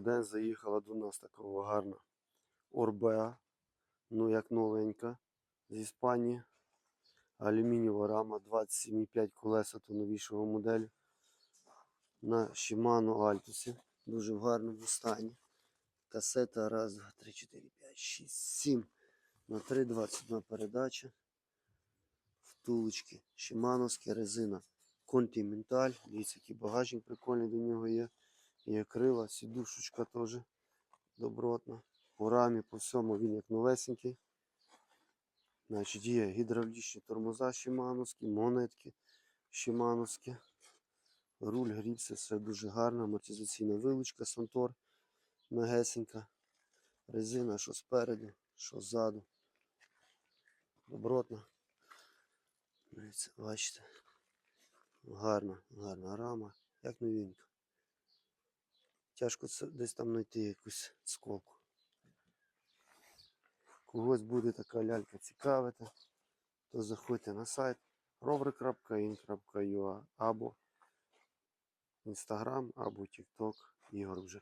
День заїхала до нас такого гарна Орбеа, ну як новенька з Іспанії. Алюмінієва рама 27,5 колеса то новішого моделю. На Shimano Altus. Дуже в гарному стані. Касета раз, два, три, чотири, п'ять, шість, сім. На 3,21 передача. Втулочки. Шимановська резина. Континенталь. Дивіться, який багажник прикольний до нього є. Є крила, сідушечка теж добротна. У рамі по всьому він як новесенький. Значить, є гідравлічні тормоза шимановські, монетки шимановські. Руль гріпси, все дуже гарно. Амортизаційна вилучка Сантор мегесенька. Резина, що спереду, що ззаду. Добротна. Бачите. Гарна, гарна рама, як новенька. Тяжко десь там знайти якусь сколку. Когось буде така лялька цікавити, то заходьте на сайт rover.in.ua або Instagram, або TikTok Ігор вже